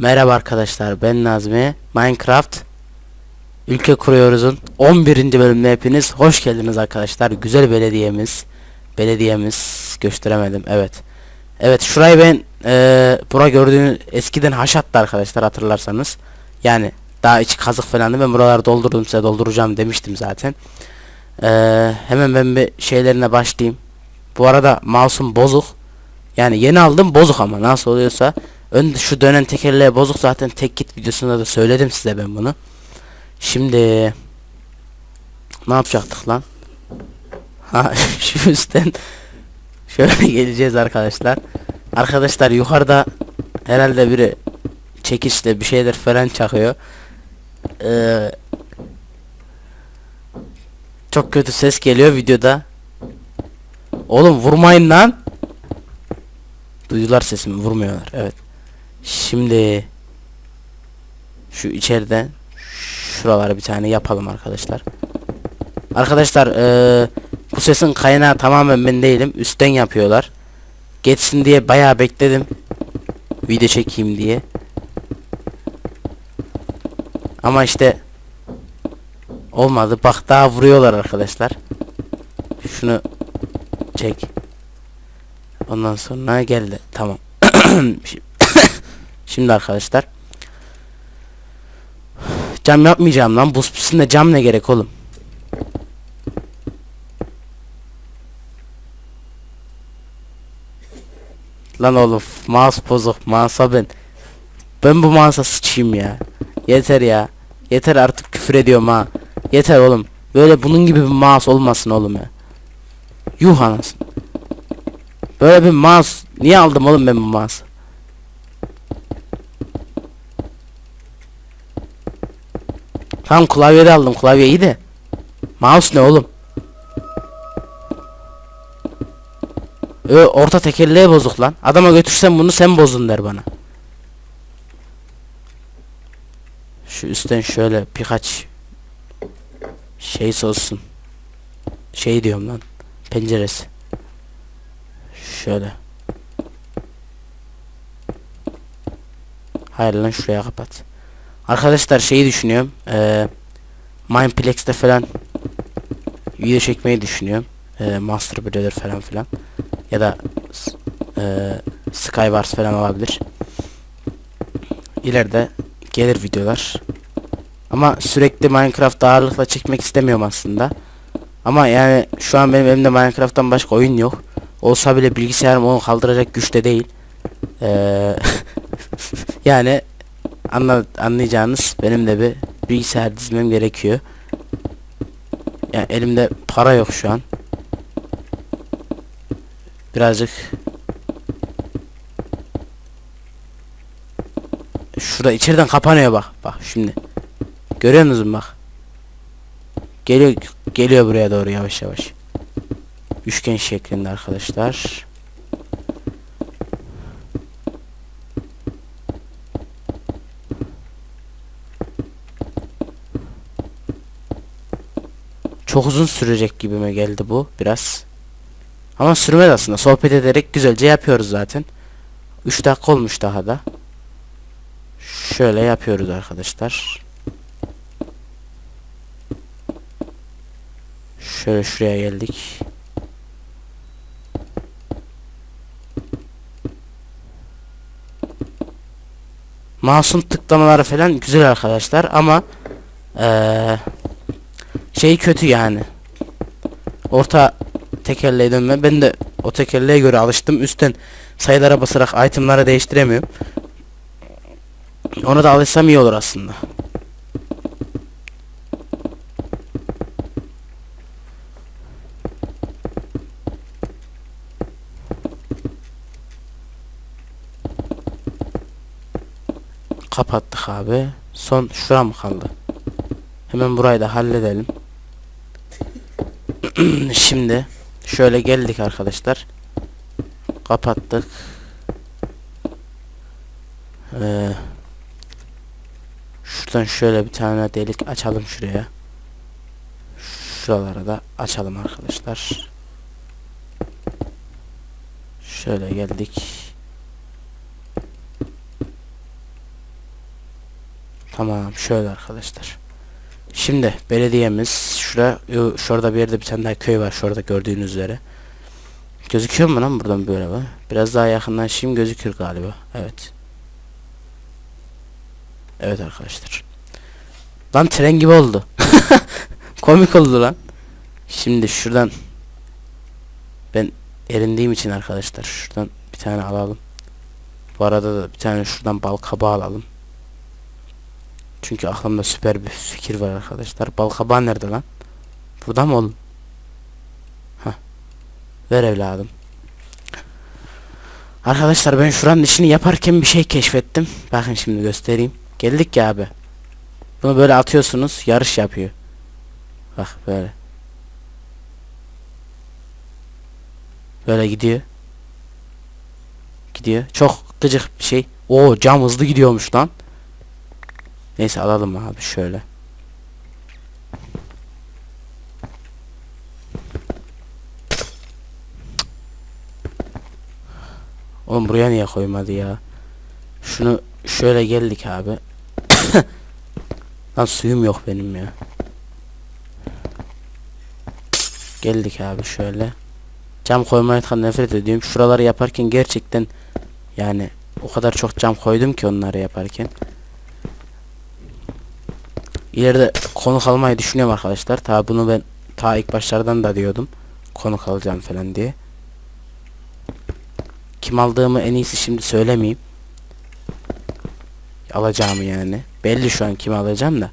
Merhaba arkadaşlar ben Nazmi. Minecraft Ülke Kuruyoruz'un 11. bölümüne hepiniz hoş geldiniz arkadaşlar. Güzel belediyemiz Belediyemiz gösteremedim evet. Evet şurayı ben eee bura gördüğünüz eskiden haşattı arkadaşlar hatırlarsanız. Yani daha içi kazık falandı ben buraları doldurdum size dolduracağım demiştim zaten. Eee Hemen ben bir şeylerine başlayayım. Bu arada mouse'um bozuk. Yani yeni aldım bozuk ama nasıl oluyorsa Ön şu dönen tekerleği bozuk zaten tek git videosunda da söyledim size ben bunu. Şimdi ne yapacaktık lan? Ha şu üstten şöyle geleceğiz arkadaşlar. Arkadaşlar yukarıda herhalde biri çekişle bir şeyler falan çakıyor. Ee, çok kötü ses geliyor videoda. Oğlum vurmayın lan. Duydular sesimi vurmuyorlar. Evet. Şimdi şu içeriden şuralara bir tane yapalım arkadaşlar. Arkadaşlar eee, bu sesin kaynağı tamamen ben değilim. Üstten yapıyorlar. Geçsin diye bayağı bekledim. Video çekeyim diye. Ama işte olmadı. Bak daha vuruyorlar arkadaşlar. Şunu çek. Ondan sonra geldi. Tamam. Şimdi- arkadaşlar. Cam yapmayacağım lan. Buz pistinde cam ne gerek oğlum? Lan oğlum mouse bozuk mouse'a ben. Ben bu mouse'a sıçayım ya. Yeter ya. Yeter artık küfür ediyorum ha. Yeter oğlum. Böyle bunun gibi bir mouse olmasın oğlum ya. Yuh anasın Böyle bir mouse Niye aldım oğlum ben bu mouse'u Tamam klavyede aldım. Klavye iyi de. Mouse ne oğlum? Ö, orta tekerleği bozuk lan. Adama götürsem bunu sen bozdun der bana. Şu üstten şöyle birkaç Şey olsun. Şey diyorum lan Penceresi. Şöyle. Hayır lan şuraya kapat Arkadaşlar şeyi düşünüyorum. Eee Mineplex'te falan video çekmeyi düşünüyorum. Eee Master Builder falan filan. Ya da eee Skywars falan olabilir. İleride gelir videolar. Ama sürekli Minecraft ağırlıkla çekmek istemiyorum aslında. Ama yani şu an benim elimde Minecraft'tan başka oyun yok. Olsa bile bilgisayarım onu kaldıracak güçte değil. Eee yani Anla, anlayacağınız benim de bir bilgisayar dizmem gerekiyor. Yani elimde para yok şu an. Birazcık Şurada içeriden kapanıyor bak. Bak şimdi. Görüyor musunuz bak. Geliyor geliyor buraya doğru yavaş yavaş. Üçgen şeklinde arkadaşlar. Çok uzun sürecek gibime geldi bu biraz. Ama sürmez aslında. Sohbet ederek güzelce yapıyoruz zaten. 3 dakika olmuş daha da. Şöyle yapıyoruz arkadaşlar. Şöyle şuraya geldik. Masum tıklamaları falan güzel arkadaşlar ama eee şey kötü yani. Orta tekerleğe dönme. Ben de o tekerleğe göre alıştım. Üstten sayılara basarak itemları değiştiremiyorum. Ona da alışsam iyi olur aslında. Kapattık abi. Son şura mı kaldı? Hemen burayı da halledelim. Şimdi şöyle geldik arkadaşlar. Kapattık. Ee, şuradan şöyle bir tane delik açalım şuraya. Şuralara da açalım arkadaşlar. Şöyle geldik. Tamam şöyle arkadaşlar. Şimdi belediyemiz şurada yo, şurada bir yerde bir tane daha köy var şurada gördüğünüz üzere. Gözüküyor mu lan buradan böyle bak? Biraz daha yakınlaşayım gözükür galiba. Evet. Evet arkadaşlar. Lan tren gibi oldu. Komik oldu lan. Şimdi şuradan ben erindiğim için arkadaşlar şuradan bir tane alalım. Bu arada da bir tane şuradan bal kabağı alalım. Çünkü aklımda süper bir fikir var arkadaşlar. Bal kabağı nerede lan? Burada mı oğlum? Hah. Ver evladım. Arkadaşlar ben şuranın işini yaparken bir şey keşfettim. Bakın şimdi göstereyim. Geldik ya abi. Bunu böyle atıyorsunuz. Yarış yapıyor. Bak böyle. Böyle gidiyor. Gidiyor. Çok gıcık bir şey. Oo cam hızlı gidiyormuş lan. Neyse alalım abi şöyle. Oğlum buraya niye koymadı ya? Şunu şöyle geldik abi. Lan suyum yok benim ya. Geldik abi şöyle. Cam koymaktan nefret ediyorum. Şuraları yaparken gerçekten yani o kadar çok cam koydum ki onları yaparken. İleride konuk almayı düşünüyorum arkadaşlar. Ta bunu ben ta ilk başlardan da diyordum. Konuk alacağım falan diye. Kim aldığımı en iyisi şimdi söylemeyeyim. Alacağımı yani. Belli şu an kimi alacağım da.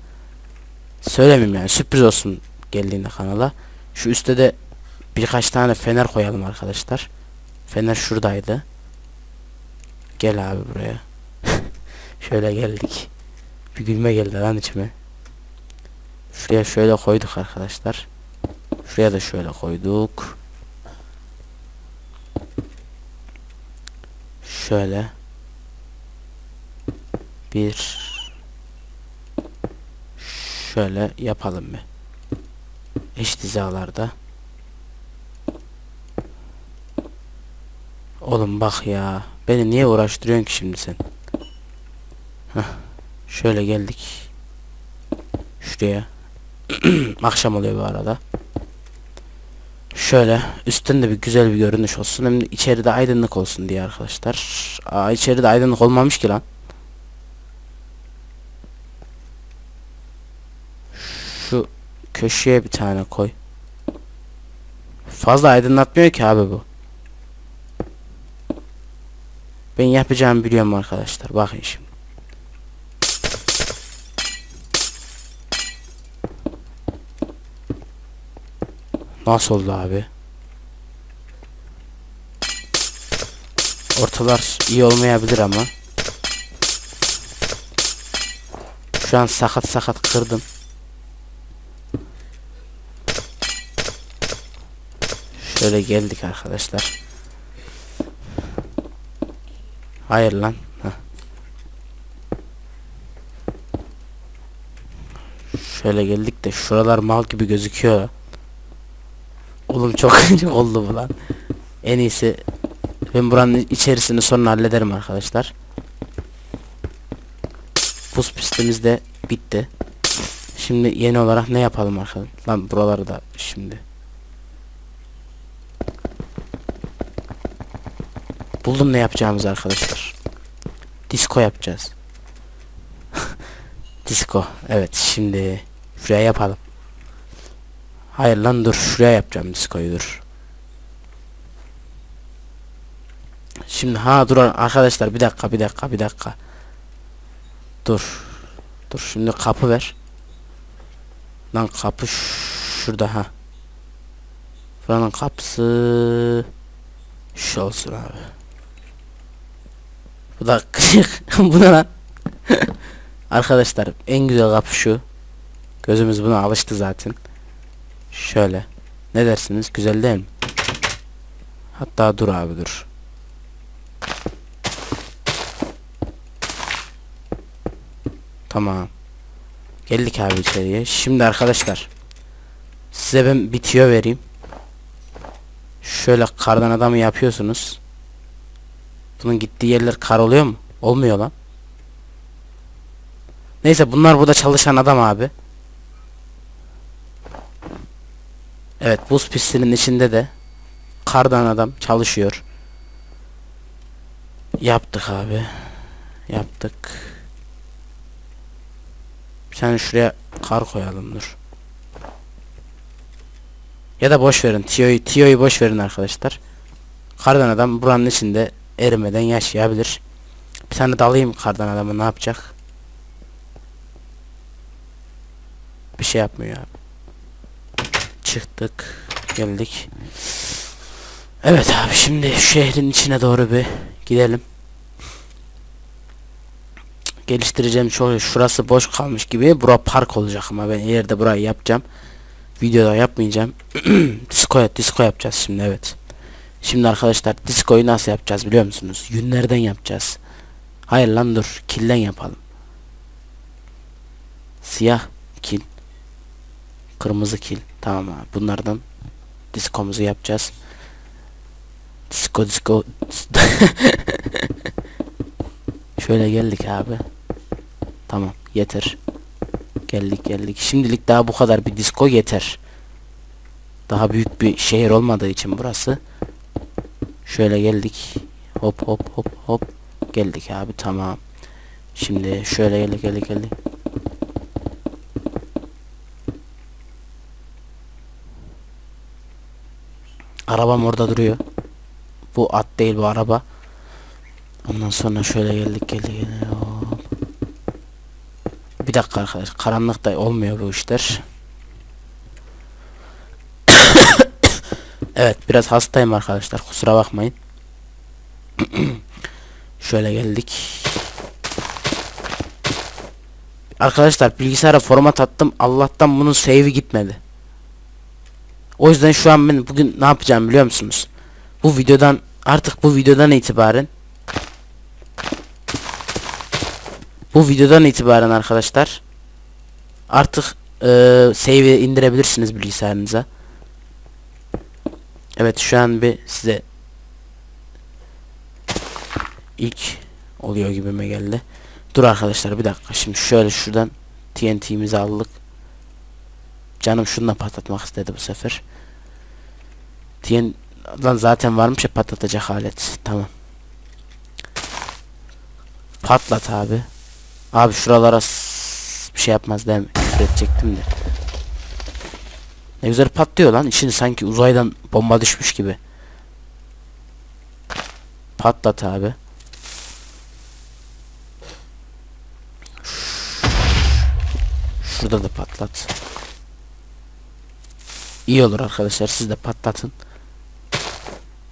Söylemeyeyim yani. Sürpriz olsun geldiğinde kanala. Şu üstte de birkaç tane fener koyalım arkadaşlar. Fener şuradaydı. Gel abi buraya. Şöyle geldik. Bir gülme geldi lan içime. Şuraya şöyle koyduk arkadaşlar. Şuraya da şöyle koyduk. Şöyle. Bir. Şöyle yapalım bir. Eşit hizalarda. Oğlum bak ya. Beni niye uğraştırıyorsun ki şimdi sen? Heh. Şöyle geldik. Şuraya. Akşam oluyor bu arada. Şöyle üstten de bir güzel bir görünüş olsun. Hem de içeride aydınlık olsun diye arkadaşlar. Aa içeride aydınlık olmamış ki lan. Şu köşeye bir tane koy. Fazla aydınlatmıyor ki abi bu. Ben yapacağımı biliyorum arkadaşlar. Bakın şimdi. Nasıl oldu abi? Ortalar iyi olmayabilir ama. Şu an sakat sakat kırdım. Şöyle geldik arkadaşlar. Hayır lan. Şöyle geldik de şuralar mal gibi gözüküyor. Oğlum çok çok oldu bu lan. En iyisi ben buranın içerisini sonra hallederim arkadaşlar. Buz pistimiz de bitti. Şimdi yeni olarak ne yapalım arkadaşlar? Lan buraları da şimdi. Buldum ne yapacağımız arkadaşlar. Disco yapacağız. Disco. Evet şimdi şuraya yapalım. Hayır lan dur şuraya yapacağım diskoyu dur. Şimdi ha dur arkadaşlar bir dakika bir dakika bir dakika. Dur. Dur şimdi kapı ver. Lan kapı şurada ha. Buranın kapısı şu olsun abi. Bu da bu ne lan? Arkadaşlar en güzel kapı şu. Gözümüz buna alıştı zaten. Şöyle. Ne dersiniz? Güzel değil mi? Hatta dur abi dur. Tamam. Geldik abi içeriye. Şimdi arkadaşlar. Size ben bitiyor vereyim. Şöyle kardan adamı yapıyorsunuz. Bunun gittiği yerler kar oluyor mu? Olmuyor lan. Neyse bunlar burada çalışan adam abi. Evet buz pistinin içinde de kardan adam çalışıyor. Yaptık abi. Yaptık. Bir şuraya kar koyalım dur. Ya da boş verin. Tiyo'yu Tiyo'yu boş verin arkadaşlar. Kardan adam buranın içinde erimeden yaşayabilir. Bir tane dalayım kardan adamı ne yapacak? Bir şey yapmıyor abi. Çıktık. Geldik. Evet abi şimdi şehrin içine doğru bir gidelim. Geliştireceğim çok şurası boş kalmış gibi. Bura park olacak ama ben ileride burayı yapacağım. Videoda yapmayacağım. disco, disco yapacağız şimdi evet. Şimdi arkadaşlar disco'yu nasıl yapacağız biliyor musunuz? Yünlerden yapacağız. Hayır lan dur. Kilden yapalım. Siyah kil. Kırmızı kil. Tamam abi. Bunlardan diskomuzu yapacağız. Disco disco. Şöyle geldik abi. Tamam yeter. Geldik geldik. Şimdilik daha bu kadar bir disco yeter. Daha büyük bir şehir olmadığı için burası. Şöyle geldik. Hop hop hop hop. Geldik abi tamam. Şimdi şöyle geldik geldik geldik. Arabam orada duruyor. Bu at değil bu araba. Ondan sonra şöyle geldik geldik. geldik. Bir dakika arkadaş. Karanlıkta olmuyor bu işler. evet biraz hastayım arkadaşlar. Kusura bakmayın. şöyle geldik. Arkadaşlar bilgisayara format attım. Allah'tan bunun save'i gitmedi. O yüzden şu an ben bugün ne yapacağım biliyor musunuz? Bu videodan artık bu videodan itibaren bu videodan itibaren arkadaşlar artık e, save'i indirebilirsiniz bilgisayarınıza. Evet şu an bir size ilk oluyor gibime geldi. Dur arkadaşlar bir dakika şimdi şöyle şuradan TNT'mizi aldık. Canım şununla patlatmak istedi bu sefer. TNT lan zaten varmış ya patlatacak alet. Tamam. Patlat abi. Abi şuralara bir şey yapmaz değil mi? Küfür edecektim de. Ne güzel patlıyor lan. İçini sanki uzaydan bomba düşmüş gibi. Patlat abi. Şurada da patlat. İyi olur arkadaşlar siz de patlatın.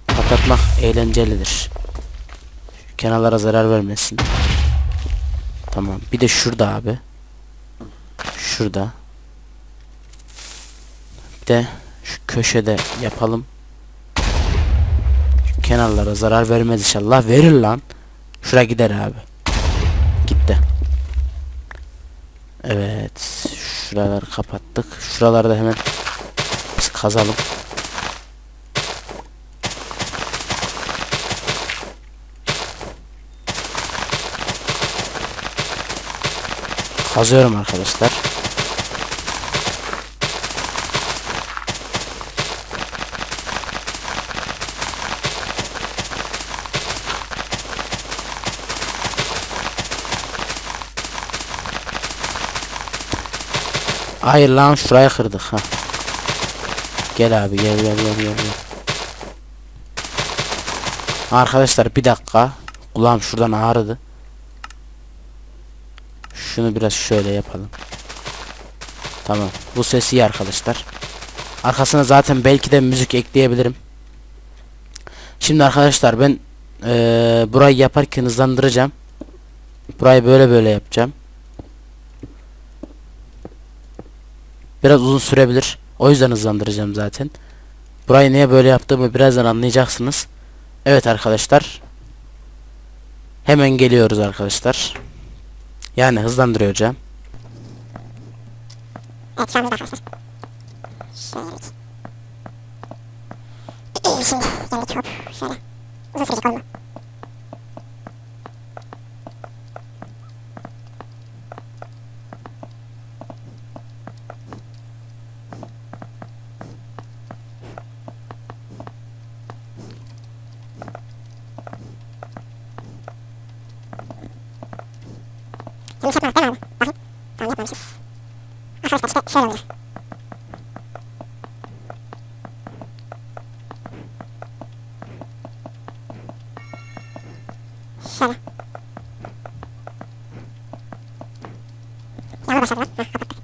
Patlatmak eğlencelidir. Kenarlara zarar vermesin. Tamam. Bir de şurada abi. Şurada. Bir de şu köşede yapalım. Şu kenarlara zarar vermez inşallah. Verir lan. Şura gider abi. Gitti. Evet. Şuraları kapattık. Şuraları da hemen kazalım. Kazıyorum arkadaşlar. Hayır lan şurayı kırdık ha. Gel abi gel gel gel gel. Arkadaşlar bir dakika. Kulağım şuradan ağrıdı. Şunu biraz şöyle yapalım. Tamam. Bu ses iyi arkadaşlar. Arkasına zaten belki de müzik ekleyebilirim. Şimdi arkadaşlar ben eee, burayı yaparken hızlandıracağım. Burayı böyle böyle yapacağım. Biraz uzun sürebilir. O yüzden hızlandıracağım zaten. Burayı niye böyle yaptığımı birazdan anlayacaksınız. Evet arkadaşlar. Hemen geliyoruz arkadaşlar. Yani. Evet arkadaşlar. Şöyle geldik. Şimdi geldik hop şöyle. Uzun olma. Bunu hiç yapmadık değil mi abi? Bakayım. Tamam yapmamışız. Arkadaşlar işte şöyle. Yağmur başladı lan. Hah kapattık.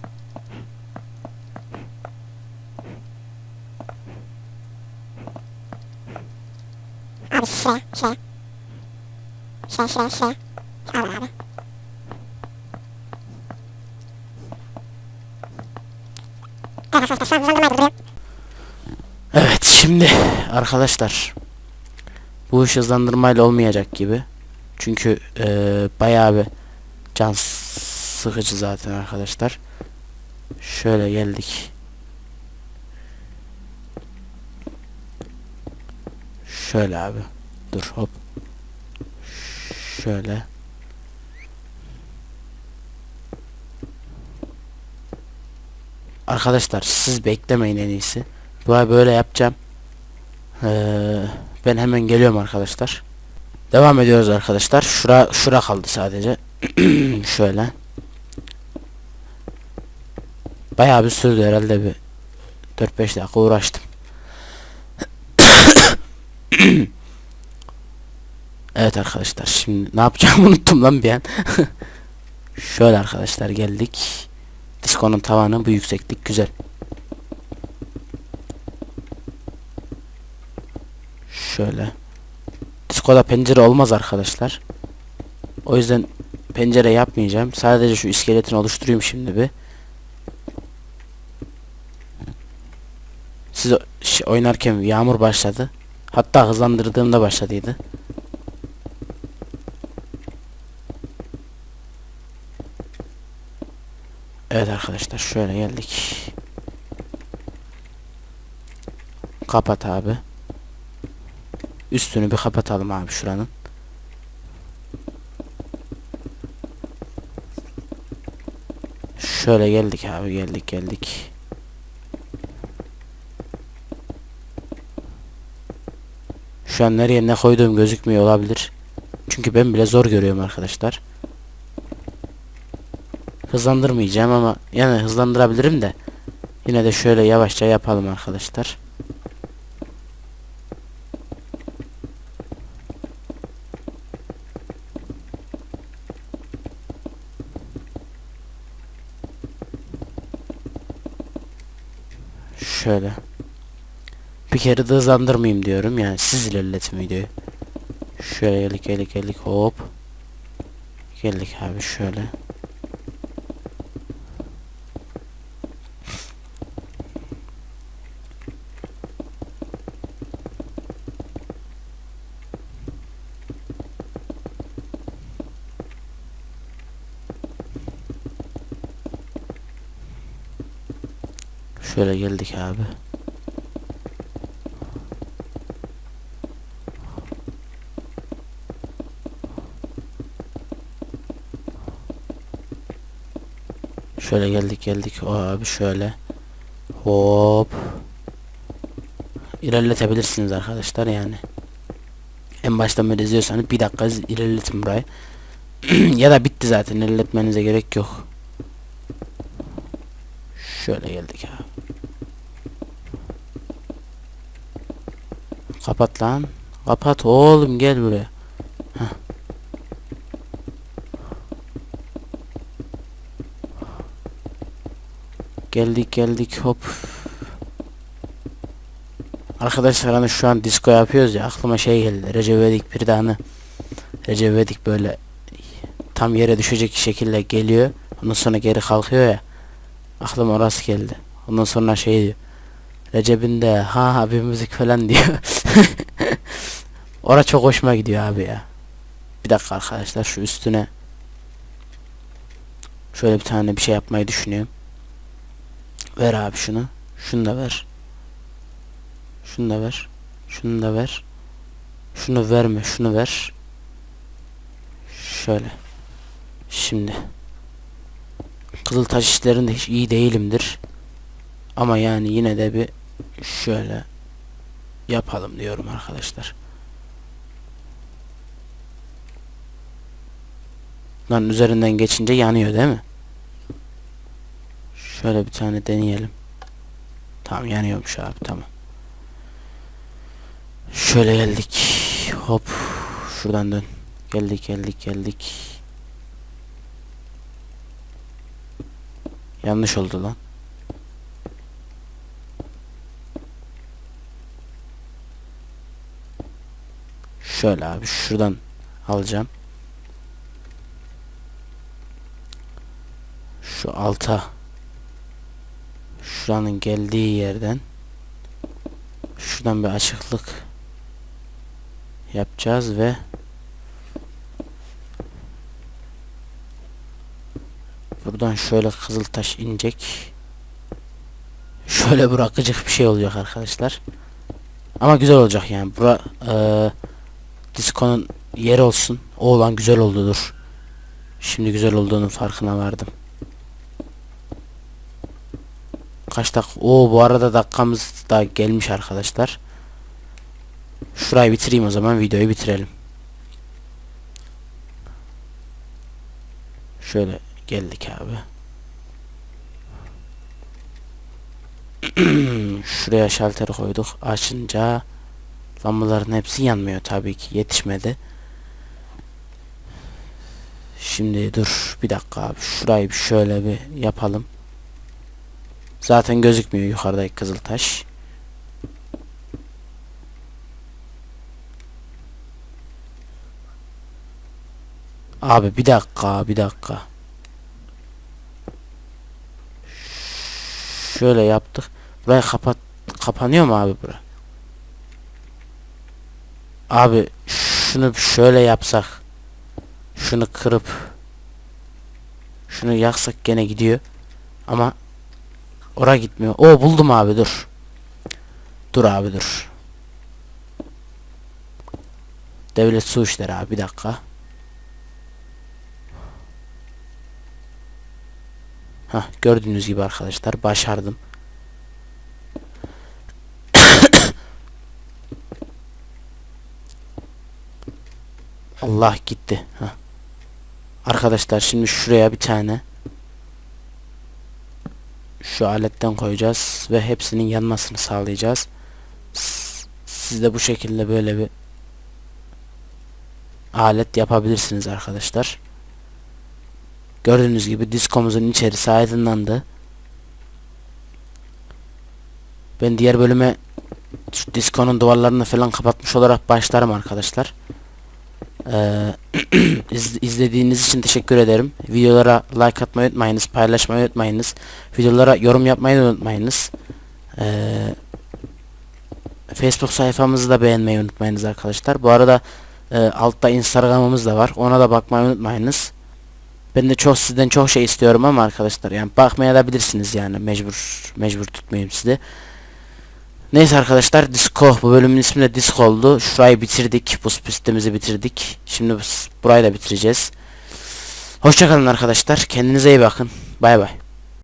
Abi şuraya, şuraya. Şuraya, şuraya, şuraya. Al abi. Evet şimdi arkadaşlar bu iş hızlandırmayla olmayacak gibi. Çünkü eee bayağı bir can sıkıcı zaten arkadaşlar. Şöyle geldik. Şöyle abi. Dur hop. Şöyle. Arkadaşlar siz beklemeyin en iyisi. Böyle yapacağım. Ee, ben hemen geliyorum arkadaşlar. Devam ediyoruz arkadaşlar. Şura şura kaldı sadece. Şöyle. Bayağı bir sürdü herhalde bir 4-5 dakika uğraştım. evet arkadaşlar şimdi ne yapacağımı unuttum lan bir an. Şöyle arkadaşlar geldik. Diskonun tavanı bu yükseklik güzel. Şöyle. Diskoda pencere olmaz arkadaşlar. O yüzden pencere yapmayacağım. Sadece şu iskeletini oluşturayım şimdi bir. Siz oynarken yağmur başladı. Hatta hızlandırdığımda başladıydı. Evet arkadaşlar şöyle geldik. Kapat abi. Üstünü bir kapatalım abi şuranın. Şöyle geldik abi geldik geldik. Şu an nereye ne koyduğum gözükmüyor olabilir. Çünkü ben bile zor görüyorum arkadaşlar. Hızlandırmayacağım ama yani hızlandırabilirim de. Yine de şöyle yavaşça yapalım arkadaşlar. Şöyle. Bir kere de hızlandırmayayım diyorum yani siz ilerletin videoyu. Şöyle geldik geldik geldik hop. Geldik abi şöyle. Şöyle geldik abi. Şöyle geldik geldik o abi şöyle. Hop. İlerletebilirsiniz arkadaşlar yani. En baştan beri izliyorsanız bir dakika ilerletin burayı. ya da bitti zaten ilerletmenize gerek yok. Şöyle geldik abi. Kapat lan. Kapat oğlum gel buraya. Geldik geldik hop. Arkadaşlar hani şu an disco yapıyoruz ya aklıma şey geldi. Recep bir tane Recep İvedik böyle tam yere düşecek şekilde geliyor. Ondan sonra geri kalkıyor ya. Aklıma orası geldi. Ondan sonra şey diyor. Recep'in de ha ha bir müzik falan diyor. Ora çok hoşuma gidiyor abi ya. Bir dakika arkadaşlar şu üstüne şöyle bir tane bir şey yapmayı düşünüyorum. Ver abi şunu. Şunu da ver. Şunu da ver. Şunu da ver. Şunu verme. Şunu ver. Şöyle. Şimdi. Kızıl taş işlerinde hiç iyi değilimdir. Ama yani yine de bir şöyle yapalım diyorum arkadaşlar. Bunların üzerinden geçince yanıyor değil mi? Şöyle bir tane deneyelim. Tamam yanıyormuş abi tamam. Şöyle geldik. Hop. Şuradan dön. Geldik geldik geldik. Yanlış oldu lan. Şöyle abi şuradan alacağım. Şu alta. Şuranın geldiği yerden. Şuradan bir açıklık yapacağız ve buradan şöyle kızıl taş inecek. Şöyle bırakıcık bir şey olacak arkadaşlar. Ama güzel olacak yani. Bura eee diskonun yeri olsun. O olan güzel oldudur. Şimdi güzel olduğunun farkına vardım kaç dakika o bu arada dakikamız da gelmiş arkadaşlar Şurayı bitireyim o zaman videoyu bitirelim. Şöyle geldik abi. Şuraya şalteri koyduk. Açınca lambaların hepsi yanmıyor tabii ki. Yetişmedi. Şimdi dur bir dakika abi. Şurayı şöyle bir yapalım. Zaten gözükmüyor yukarıdaki kızıl taş. Abi bir dakika bir dakika. Şöyle yaptık. Burayı kapat kapanıyor mu abi bura? Abi şunu şöyle yapsak. Şunu kırıp şunu yaksak gene gidiyor. Ama ora gitmiyor. O buldum abi dur. Dur abi dur. Devlet su işleri abi bir dakika. Hah gördüğünüz gibi arkadaşlar başardım. Allah gitti. Hah. Arkadaşlar şimdi şuraya bir tane şu aletten koyacağız ve hepsinin yanmasını sağlayacağız. Siz de bu şekilde böyle bir alet yapabilirsiniz arkadaşlar. Gördüğünüz gibi diskomuzun içerisi aydınlandı. Ben diğer bölüme diskonun duvarlarını falan kapatmış olarak başlarım arkadaşlar. Ee, iz- izlediğiniz için teşekkür ederim. Videolara like atmayı unutmayınız, paylaşmayı unutmayınız. Videolara yorum yapmayı unutmayınız. Ee, Facebook sayfamızı da beğenmeyi unutmayınız arkadaşlar. Bu arada e, altta Instagram'ımız da var. Ona da bakmayı unutmayınız. Ben de çok sizden çok şey istiyorum ama arkadaşlar yani bakmaya da bilirsiniz yani mecbur mecbur tutmayayım sizi. Neyse arkadaşlar Disco bu bölümün ismi de Disco oldu. Şurayı bitirdik. Bu pistimizi bitirdik. Şimdi bu- burayı da bitireceğiz. Hoşçakalın arkadaşlar. Kendinize iyi bakın. Bay bay.